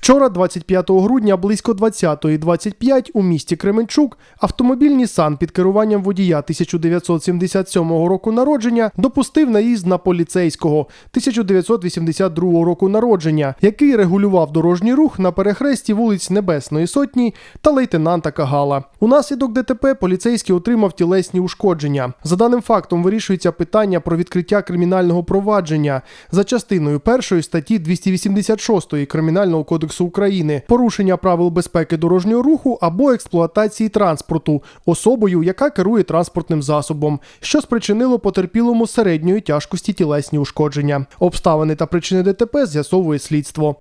Вчора, 25 грудня, близько 20.25 у місті Кременчук автомобіль Нісан під керуванням водія 1977 року народження допустив наїзд на поліцейського 1982 року народження, який регулював дорожній рух на перехресті вулиць Небесної Сотні та лейтенанта Кагала. Унаслідок ДТП поліцейський отримав тілесні ушкодження. За даним фактом вирішується питання про відкриття кримінального провадження за частиною першої статті 286 Кримінального кодексу України порушення правил безпеки дорожнього руху або експлуатації транспорту особою, яка керує транспортним засобом, що спричинило потерпілому середньої тяжкості тілесні ушкодження. Обставини та причини ДТП з'ясовує слідство.